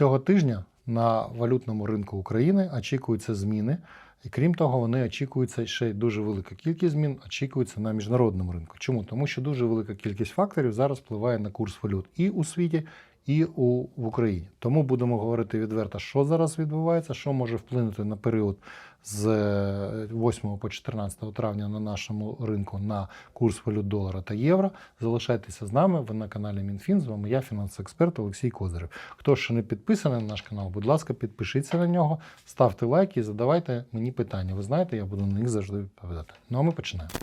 Цього тижня на валютному ринку України очікуються зміни. І крім того, вони очікуються ще й дуже велика кількість змін очікується на міжнародному ринку. Чому? Тому що дуже велика кількість факторів зараз впливає на курс валют і у світі, і у, в Україні. Тому будемо говорити відверто, що зараз відбувається, що може вплинути на період з е, 8 по 14 травня на нашому ринку на курс валют долара та євро. Залишайтеся з нами. Ви на каналі МінФін. З вами я, фінансовий експерт Олексій Козирев. Хто ще не підписаний на наш канал, будь ласка, підпишіться на нього, ставте лайки і задавайте мені питання. Ви знаєте, я буду на них завжди відповідати. Ну а ми починаємо.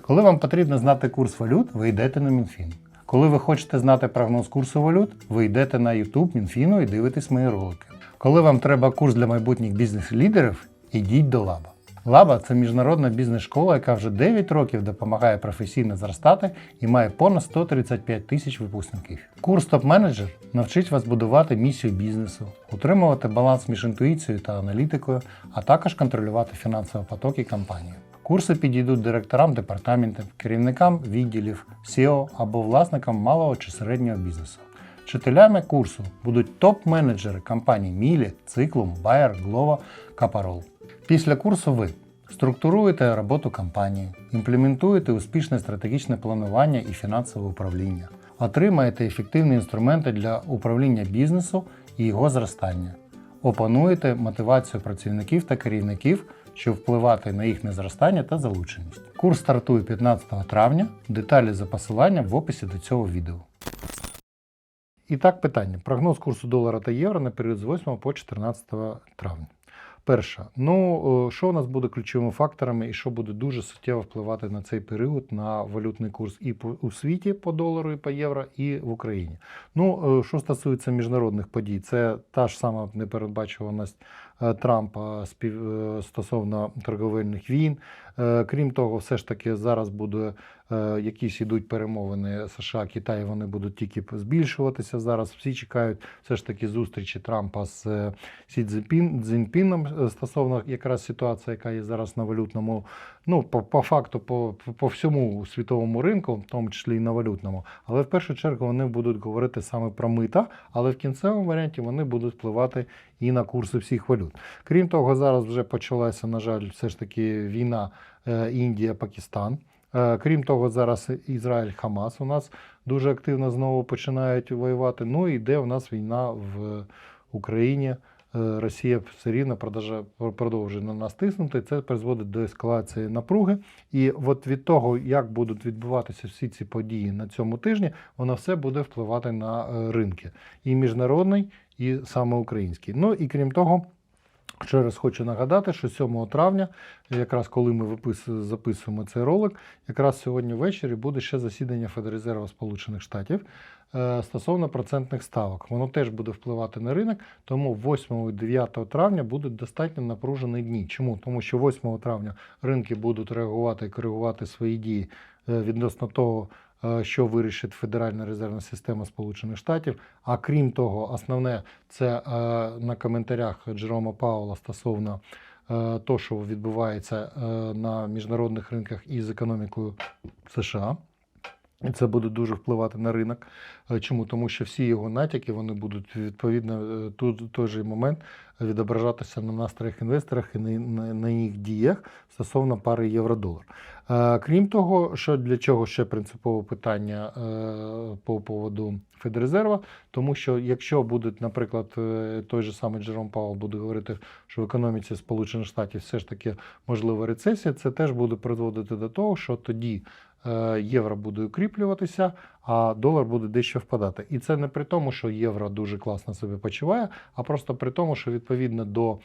Коли вам потрібно знати курс валют, ви йдете на МінФін. Коли ви хочете знати прогноз курсу валют, ви йдете на YouTube Мінфіну і дивитесь мої ролики. Коли вам треба курс для майбутніх бізнес-лідерів, ідіть до Лаба. Лаба це міжнародна бізнес-школа, яка вже 9 років допомагає професійно зростати і має понад 135 тисяч випускників. Курс топ-менеджер навчить вас будувати місію бізнесу, утримувати баланс між інтуїцією та аналітикою, а також контролювати фінансові потоки компанії. Курси підійдуть директорам департаментів, керівникам відділів, SEO або власникам малого чи середнього бізнесу. Вчителями курсу будуть топ-менеджери компаній Мілі, Циклум, Bayer, Glovo, Капарол. Після курсу ви структуруєте роботу компанії, імплементуєте успішне стратегічне планування і фінансове управління, отримаєте ефективні інструменти для управління бізнесу і його зростання, опануєте мотивацію працівників та керівників, щоб впливати на їхнє зростання та залученість. Курс стартує 15 травня. Деталі за посиланням в описі до цього відео. І так, питання. Прогноз курсу долара та євро на період з 8 по 14 травня. Перше, ну що у нас буде ключовими факторами і що буде дуже суттєво впливати на цей період на валютний курс і по- у світі по долару, і по євро, і в Україні. Ну, е, що стосується міжнародних подій, це та ж сама непередбачуваність е, Трампа спів, е, стосовно торговельних війн. Е, Крім того, все ж таки зараз буде е, якісь ідуть перемовини США, Китай, вони будуть тільки збільшуватися. Зараз всі чекають все ж таки зустрічі Трампа з е, Сі Цзіньпін- Цзіньпіном е, стосовно якраз ситуації, яка є зараз на валютному, ну по, по факту, по, по всьому світовому ринку, в тому числі і на валютному. Але в першу чергу вони будуть говорити саме про мита, але в кінцевому варіанті вони будуть впливати і на курси всіх валют. Крім того, зараз вже почалася, на жаль, все ж таки війна е, Індія-Пакистан. Е, Крім того, зараз Ізраїль Хамас у нас дуже активно знову починають воювати. Ну і йде у нас війна в Україні. Е, Росія все рівно продовжує на нас тиснути. Це призводить до ескалації напруги. І от від того, як будуть відбуватися всі ці події на цьому тижні, воно все буде впливати на е, ринки і міжнародний, і саме український. Ну і крім того. Ще раз хочу нагадати, що 7 травня, якраз коли ми випис- записуємо цей ролик, якраз сьогодні ввечері буде ще засідання Федрезерву Сполучених Штатів е, стосовно процентних ставок. Воно теж буде впливати на ринок, тому 8 і 9 травня будуть достатньо напружені дні. Чому? Тому що 8 травня ринки будуть реагувати і коригувати свої дії е, відносно того, що вирішить Федеральна резервна система Сполучених Штатів. А крім того, основне це е, на коментарях Джерома Паула стосовно е, того, що відбувається е, на міжнародних ринках із економікою США. І це буде дуже впливати на ринок. Е, Чому? Тому що всі його натяки вони будуть відповідно е, тут той же момент відображатися на настроях інвесторах і на, їх діях стосовно пари євро-долар. Е, Крім того, що для чого ще принципове питання по поводу Федрезерва, тому що якщо будуть, наприклад, той же самий Джером Пауел буде говорити, що в економіці Сполучених Штатів все ж таки можлива рецесія, це теж буде призводити до того, що тоді євро буде укріплюватися, а долар буде дещо впадати. І це не при тому, що євро дуже класно себе почуває, а просто при тому, що відповідно до е,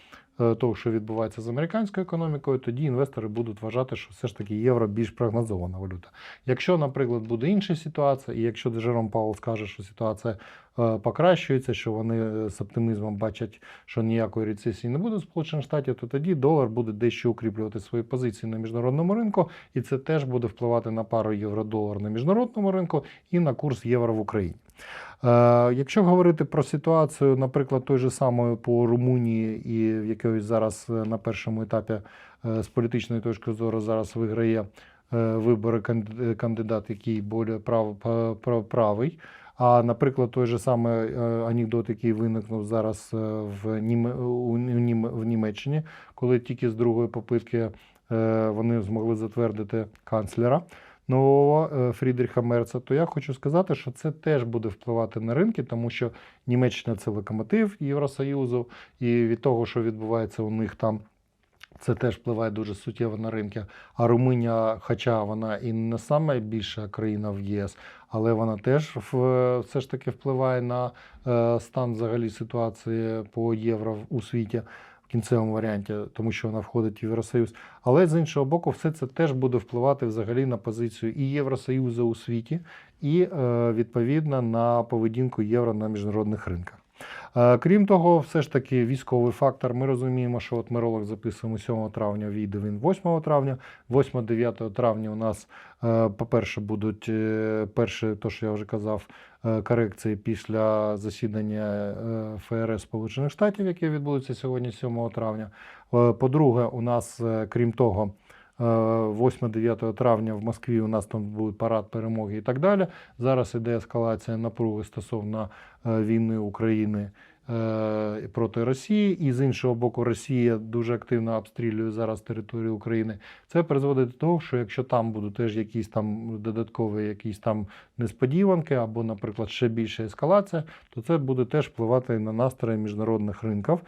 того, що відбувається з американською економікою, тоді інвестори будуть вважати, що все ж таки євро більш прогнозована валюта. Якщо, наприклад, буде інша ситуація, і якщо Джером Паул скаже, що ситуація е, покращується, що вони е, з оптимізмом бачать, що ніякої рецесії не буде в Сполучених Штатів, то тоді долар буде дещо укріплювати свої позиції на міжнародному ринку, і це теж буде впливати на пару євро-долар на міжнародному ринку і на курс євро в Україні. Е, Якщо говорити про ситуацію, наприклад, той же самої по Румунії, і в якої зараз е, на першому етапі е, з політичної точки зору зараз виграє вибори кандидат, який більш прав, прав- правий. А, наприклад, той же самий анекдот, який виникнув зараз в, Німе, Нім- в Німеччині, коли тільки з другої попитки вони змогли затвердити канцлера нового е, Фрідріха Мерца, то я хочу сказати, що це теж буде впливати на ринки, тому що Німеччина це локомотив Євросоюзу, і від того, що відбувається у них там. Це теж впливає дуже суттєво на ринки. А Румунія, хоча вона і не найбільша країна в ЄС, але вона теж все ж таки впливає на е, стан взагалі ситуації по євро в- у світі кінцевому варіанті, тому що вона входить в Євросоюз. Але з іншого боку, все це теж буде впливати взагалі на позицію і Євросоюзу у світі, і е, відповідно на поведінку євро на міжнародних ринках. Е, Крім того, все ж таки військовий фактор. Ми розуміємо, що от ми ролик записуємо 7 травня, війде він 8 травня. 8-9 травня у нас, е, по-перше, будуть е, перше, то що я вже казав, корекції після засідання ФРС Сполучених Штатів, яке відбудеться сьогодні, 7 травня. По-друге, у нас, крім того, 8-9 травня в Москві у нас там буде парад перемоги і так далі. Зараз іде ескалація напруги стосовно е, війни України е, проти Росії, і з іншого боку, Росія дуже активно обстрілює зараз територію України. Це призводить до того, що якщо там будуть теж якісь там додаткові якісь там несподіванки, або, наприклад, ще більша ескалація, то це буде теж впливати на настрої міжнародних ринків.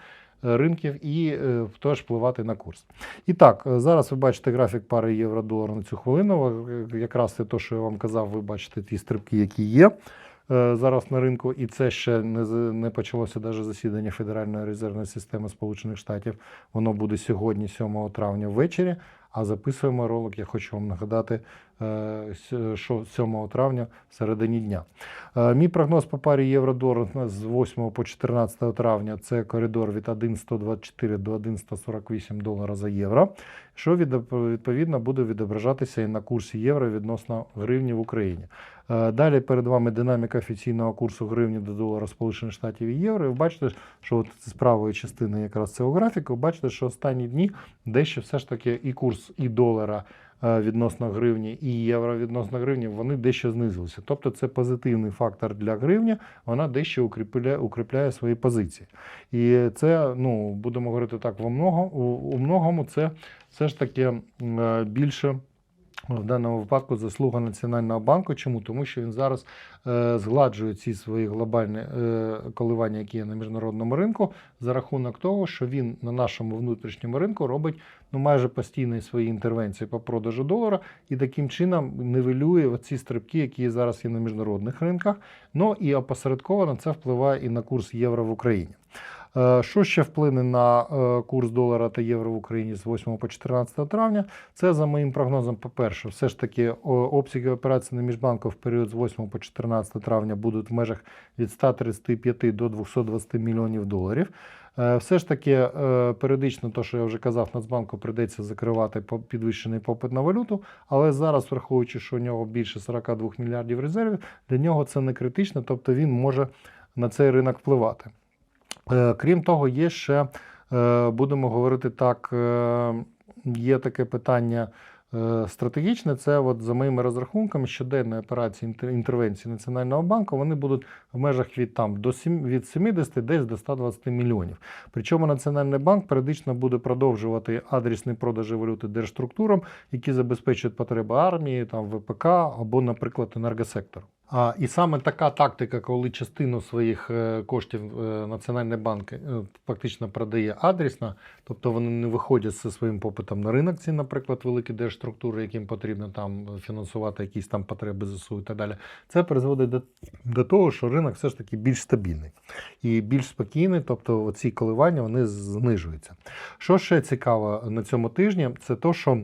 Ринків і е, теж впливати на курс. І так, е, зараз ви бачите графік пари євро-долар на цю хвилину. Е, Якраз це те, що я вам казав, ви бачите ті стрибки, які є зараз на ринку, і це ще не, не почалося навіть засідання Федеральної резервної системи Сполучених Штатів. Воно буде сьогодні, 7 травня ввечері. А записуємо ролик, я хочу вам нагадати, е, що 7 травня в середині дня. Е, Мій прогноз по парі євро-долар з 8 по 14 травня це коридор від 1,124 до 1,148 долара за євро, що відповідно буде відображатися і на курсі євро відносно гривні в Україні. Е, Далі перед вами динаміка офіційного курсу гривні до долара Сполучених Штатів і євро. І ви бачите, що от з правої частини якраз цього графіку, бачите, що останні дні дещо все ж таки і курс і долара е, відносно гривні, і євро відносно гривні, вони дещо знизилися. Тобто це позитивний фактор для гривні, вона дещо укріпляє, укріпляє свої позиції. І це, ну, будемо говорити так, во много, у, многому це все ж таки е, більше. В даному випадку заслуга Національного банку. Чому? Тому що він зараз е, згладжує ці свої глобальні е, коливання, які є на міжнародному ринку, за рахунок того, що він на нашому внутрішньому ринку робить ну, майже постійні свої інтервенції по продажу долара і таким чином нивелює оці стрибки, які зараз є на міжнародних ринках. Ну і опосередковано це впливає і на курс євро в Україні. Е, Що ще вплине на е, курс долара та євро в Україні з 8 по 14 травня? Це за моїм прогнозом, по-перше, все ж таки обсяги операцій на міжбанку в період з 8 по 14 травня будуть в межах від 135 до 220 мільйонів доларів. Е, Все ж таки, е, періодично, то, що я вже казав, Нацбанку прийдеться закривати підвищений попит на валюту, але зараз, враховуючи, що у нього більше 42 мільярдів резервів, для нього це не критично, тобто він може на цей ринок впливати. Е, Крім того, є ще, будемо говорити так, є таке питання стратегічне. Це от за моїми розрахунками щоденні операції інтервенції Національного банку вони будуть в межах від там до сім- від 70 десь до 120 мільйонів. Причому Національний банк періодично буде продовжувати адресні продажі валюти держструктурам, які забезпечують потреби армії, там ВПК або, наприклад, енергосектору. І саме така тактика, коли частину своїх е, коштів е, Національний банк е, фактично продає адресно, тобто вони не виходять зі своїм попитом на ринок, ці, наприклад, великі держструктури, яким потрібно там фінансувати якісь там потреби ЗСУ і так далі. Це призводить до, до того, що ринок все ж таки більш стабільний і більш спокійний, тобто ці коливання вони знижуються. Що ще цікаво на цьому тижні, це то, що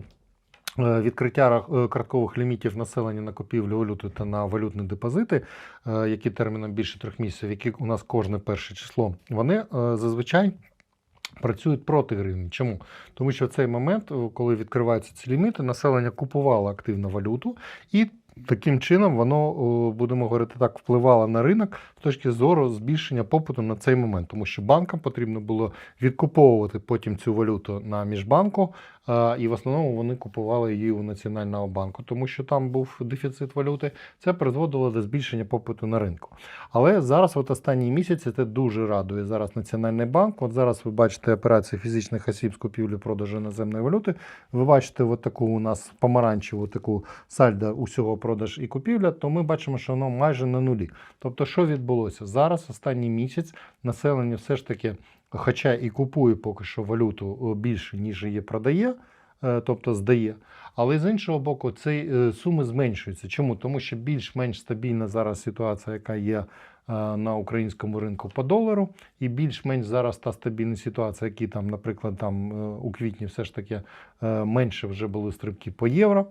Відкриття е, карткових лімітів населення на купівлю валюти та на валютні депозити, е, які терміном більше трьох місяців, які у нас кожне перше число, вони е, зазвичай працюють проти гривні. Чому? Тому що в цей момент, е, коли відкриваються ці ліміти, населення купувало активно валюту, і таким чином воно, будемо говорити так, впливало на ринок точки зору збільшення попиту на цей момент, тому що банкам потрібно було відкуповувати потім цю валюту на міжбанку, і в основному вони купували її у Національного банку, тому що там був дефіцит валюти. Це призводило до збільшення попиту на ринку. Але зараз, от останні місяці, це дуже радує зараз Національний банк. От зараз ви бачите операції фізичних осіб з купівлі продажу іноземної валюти. Ви бачите от таку у нас помаранчеву таку сальдо усього продаж і купівля, то ми бачимо, що воно майже на нулі. Тобто, що відбулося? Зараз останній місяць населення все ж таки, хоча і купує поки що валюту більше, ніж її продає, е, тобто здає. Але з іншого боку, ці е, суми зменшуються. Чому? Тому що більш-менш стабільна зараз ситуація, яка є е, на українському ринку по долару, і більш-менш зараз та стабільна ситуація, які там, наприклад, там е, у квітні все ж таки е, менше вже були стрибки по євро.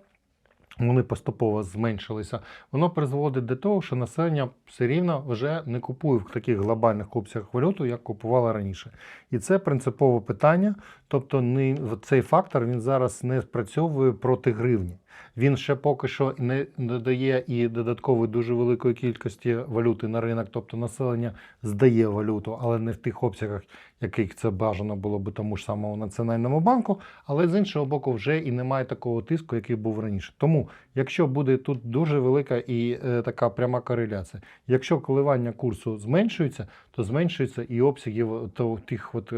Вони поступово зменшилися. Воно призводить до того, що населення все рівно вже не купує в таких глобальних обсягах валюту, як купувало раніше. І це принципове питання. Тобто, не цей фактор він зараз не спрацьовує проти гривні. Він ще поки що не додає і додаткової дуже великої кількості валюти на ринок, тобто населення здає валюту, але не в тих обсягах, яких це бажано було би тому ж самому Національному банку. Але з іншого боку, вже і немає такого тиску, який був раніше. Тому, якщо буде тут дуже велика і е, така пряма кореляція, якщо коливання курсу зменшується, то зменшується і обсяги то, тих от, е,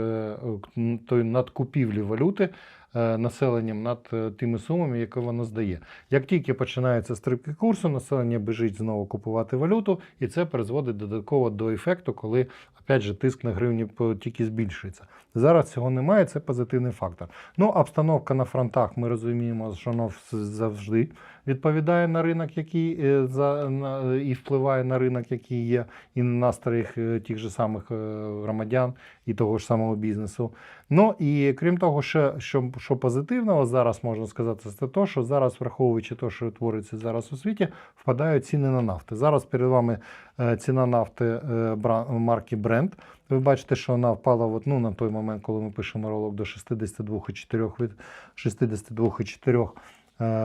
е, тої надкупівлі валюти населенням над е, тими сумами, які воно здає. Як тільки починаються стрибки курсу, населення біжить знову купувати валюту, і це призводить додатково до ефекту, коли опять же тиск на гривні тільки збільшується. Зараз цього немає, це позитивний фактор. Ну, обстановка на фронтах, ми розуміємо, що воно завжди відповідає на ринок, який е, за на, і впливає на ринок, який є, і на настрої е, тих же самих е, громадян і того ж самого бізнесу. Ну і крім того, ще що, що позитивного зараз можна сказати, це те, що зараз, враховуючи те, що твориться зараз у світі, впадають ціни на нафти. Зараз перед вами е, ціна нафти е, марки Brent. Ви бачите, що вона впала от, ну, на той момент, коли ми пишемо ролик до 62,4 від 62,4 е,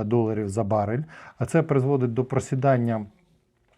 доларів за барель. А це призводить до просідання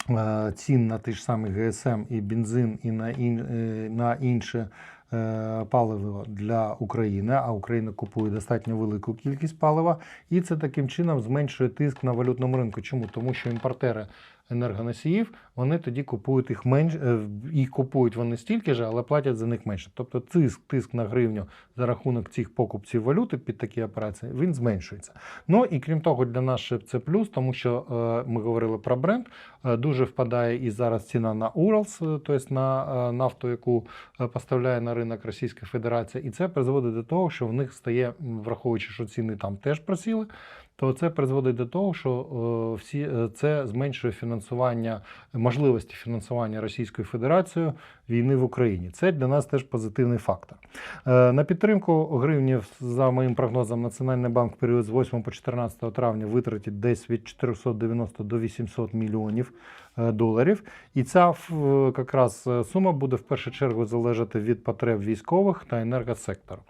е, цін на ті ж самі ГСМ і бензин, і на, ін, е, на інше е, паливо для України, а Україна купує достатньо велику кількість палива, і це таким чином зменшує тиск на валютному ринку. Чому? Тому що імпортери енергоносіїв вони тоді купують їх менше, і купують вони стільки ж, але платять за них менше. Тобто тиск, тиск на гривню за рахунок цих покупців валюти під такі операції він зменшується. Ну і крім того, для нас ще це плюс, тому що е, ми говорили про бренд. Е, дуже впадає і зараз ціна на Уралс, е, тобто на е, нафту, яку е, поставляє на ринок Російська Федерація, і це призводить до того, що в них стає, враховуючи, що ціни там теж просіли. То це призводить до того, що е, всі е, це зменшує фінансування можливості фінансування Російською Федерацією війни в Україні. Це для нас теж позитивний фактор. Е, На підтримку гривні, за моїм прогнозом, Національний банк в період з 8 по 14 травня витратить десь від 490 до 800 мільйонів доларів. І ця якраз е, сума буде в першу чергу залежати від потреб військових та енергосектору.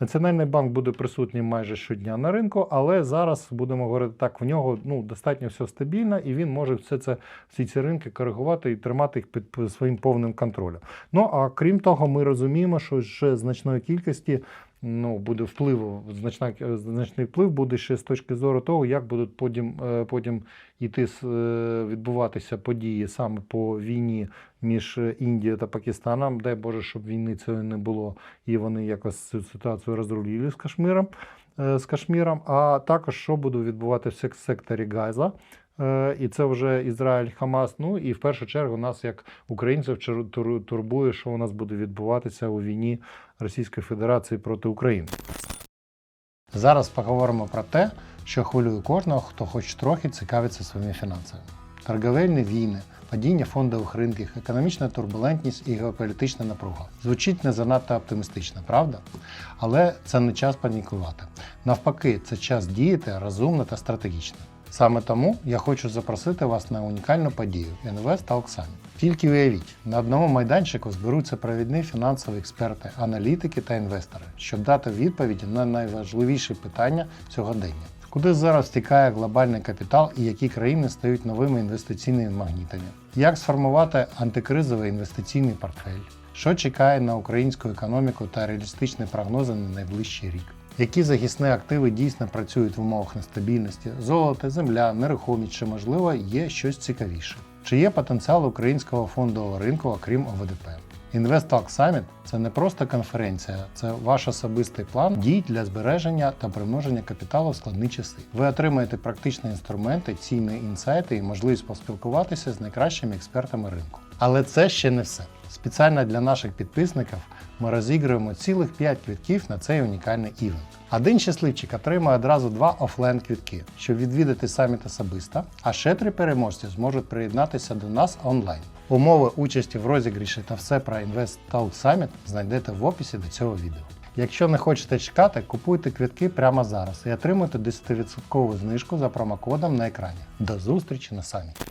Національний банк буде присутній майже щодня на ринку, але зараз будемо говорити так, в нього ну, достатньо все стабільно, і він може все це, всі ці ринки коригувати і тримати їх під своїм повним контролем. Ну а крім того, ми розуміємо, що ще значної кількості. Ну, буде вплив, значна, значний вплив буде ще з точки зору того, як будуть потім, е, потім іти с- е, відбуватися події саме по війні між Індією та Пакистаном. Дай Боже, щоб війни цієї не було, і вони якось цю ситуацію розрулили з Кашміром. е, З Кашміром, а також що буде відбуватися в секторі Газа. Е, І це вже Ізраїль, Хамас. Ну і в першу чергу нас, як українців, турбує, що у нас буде відбуватися у війні Російської Федерації проти України. Зараз поговоримо про те, що хвилює кожного, хто хоч трохи цікавиться своїми фінансами. Торговельні війни, падіння фондових ринків, економічна турбулентність і геополітична напруга. Звучить не занадто оптимістично, правда? Але це не час панікувати. Навпаки, це час діяти розумно та стратегічно. Саме тому я хочу запросити вас на унікальну подію Invest Talk Summit. Тільки уявіть, на одному майданчику зберуться провідні фінансові експерти, аналітики та інвестори, щоб дати відповіді на найважливіші питання сьогодення. Куди зараз втікає глобальний капітал і які країни стають новими інвестиційними магнітами? Як сформувати антикризовий інвестиційний портфель? Що чекає на українську економіку та реалістичні прогнози на найближчий рік? Які захисні активи дійсно працюють в умовах нестабільності? Золото, земля, нерухомість чи можливо є щось цікавіше? Чи є потенціал українського фондового ринку, окрім ОВДП? InvestTalk Summit – це не просто конференція, це ваш особистий план дій для збереження та примноження капіталу в складні часи. Ви отримаєте практичні інструменти, цінні інсайти і можливість поспілкуватися з найкращими експертами ринку. Але це ще не все. Спеціально для наших підписників ми розігруємо цілих 5 квитків на цей унікальний івент. Один щасливчик отримає одразу два офлайн квитки, щоб відвідати саміт особисто, а ще три переможці зможуть приєднатися до нас онлайн. Умови участі в розігріші та все про Invest Talk Summit знайдете в описі до цього відео. Якщо не хочете чекати, купуйте квитки прямо зараз і отримуйте 10% знижку за промокодом на екрані. До зустрічі на саміті!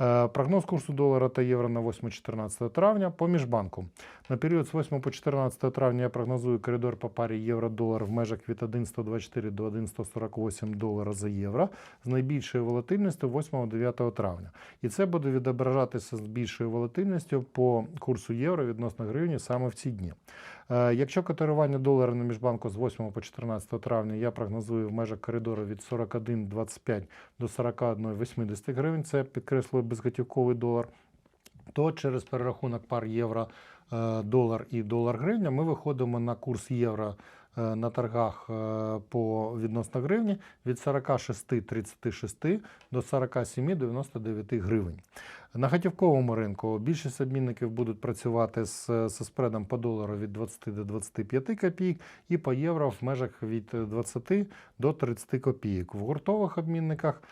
Е, Прогноз курсу долара та євро на 8-14 травня по міжбанку. На період з 8 по 14 травня я прогнозую коридор по парі євро-долар в межах від 1,124 до 1,148 долара за євро з найбільшою волатильністю 8-9 травня. І це буде відображатися з більшою волатильністю по курсу євро відносно гривні саме в ці дні. Е, Якщо котирування долара на міжбанку з 8 по 14 травня я прогнозую в межах коридору від 41,25 до 41,80 гривень, це підкреслює безготівковий долар, то через перерахунок пар євро е, долар і долар гривня ми виходимо на курс євро на торгах е, по відносно гривні від 46,36 до 47,99 гривень. На готівковому ринку більшість обмінників будуть працювати з, зі спредом по долару від 20 до 25 копійок і по євро в межах від 20 до 30 копійок. В гуртових обмінниках е,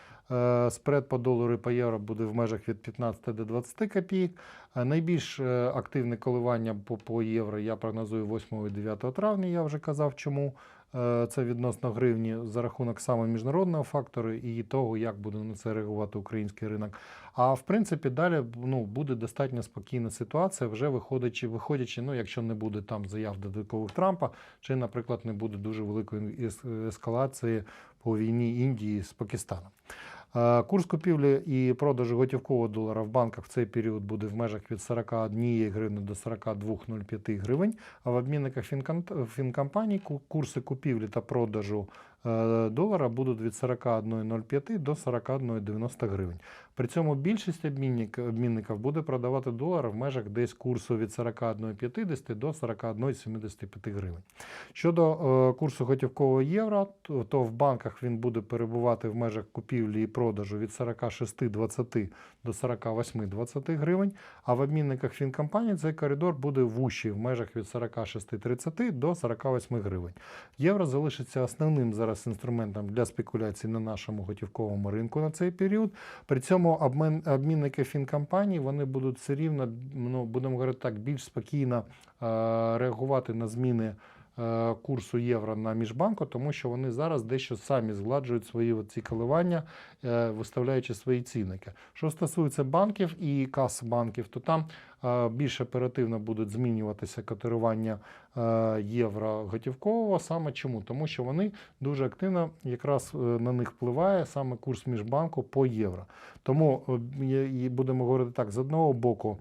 спред по долару і по євро буде в межах від 15 до 20 копійок. Е, Найбільш е, активне коливання по, по євро я прогнозую 8 і 9 травня, я вже казав чому. Е, Це відносно гривні за рахунок саме міжнародного фактору і того, як буде на це реагувати український ринок. А в принципі, далі ну, буде достатньо спокійна ситуація, вже виходячи, виходячи, ну, якщо не буде там заяв додаткових Трампа, чи, наприклад, не буде дуже великої ескалації по війні Індії з Пакистаном. Е, Курс купівлі і продажу готівкового долара в банках в цей період буде в межах від 41 гривни до 42,05 гривень, а в обмінниках фінкомпаній ку- курси купівлі та продажу долара будуть від 41,05 до 41,90 гривень. При цьому більшість обмінник, обмінників буде продавати долар в межах десь курсу від 41,50 до 41,75 гривень. Щодо е, курсу готівкового євро, то, в банках він буде перебувати в межах купівлі і продажу від 46,20 до 48,20 гривень, а в обмінниках фінкомпаній цей коридор буде вущий в межах від 46,30 до 48 гривень. Євро залишиться основним зараз інструментом для спекуляцій на нашому готівковому ринку на цей період. При цьому обмін, обмінники фінкомпаній вони будуть все рівно, ну будемо говорити так, більш спокійно е, реагувати на зміни. Е, Курсу євро на міжбанку, тому що вони зараз дещо самі згладжують свої ці коливання, е, виставляючи свої цінники. Що стосується банків і кас банків, то там е, більш оперативно будуть змінюватися котирування євро готівкового. Саме чому? Тому що вони дуже активно якраз на них впливає саме курс міжбанку по євро. Тому будемо говорити так: з одного боку,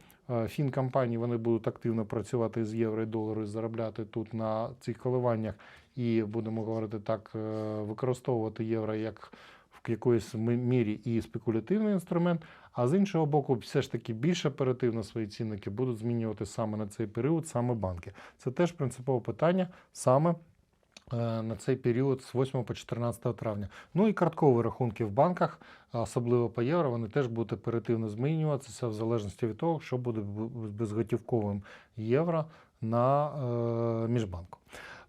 фінкомпанії вони будуть активно працювати з євро і долару заробляти тут на цих коливаннях, і будемо говорити так, е, використовувати євро як в якоїсь мірі і спекулятивний інструмент. А з іншого боку, все ж таки більш оперативно свої цінники будуть змінювати саме на цей період, саме банки. Це теж принципове питання саме е, на цей період з 8 по 14 травня. Ну і карткові рахунки в банках, особливо по євро, вони теж будуть оперативно змінюватися в залежності від того, що буде з безготівковим євро на е, міжбанку.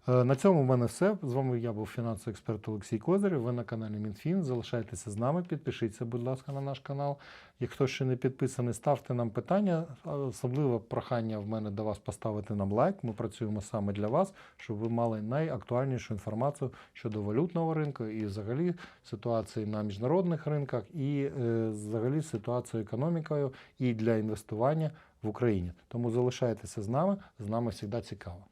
Е, На цьому в мене все. З вами я був фінансовий експерт Олексій Козирів. Ви на каналі Мінфін. Залишайтеся з нами, підпишіться, будь ласка, на наш канал. Як хто ще не підписаний, ставте нам питання. А Особливо прохання в мене до вас поставити нам лайк. Ми працюємо саме для вас, щоб ви мали найактуальнішу інформацію щодо валютного ринку і взагалі ситуації на міжнародних ринках, і е, взагалі ситуацію економікою і для інвестування в Україні. Тому залишайтеся з нами. З нами завжди цікаво.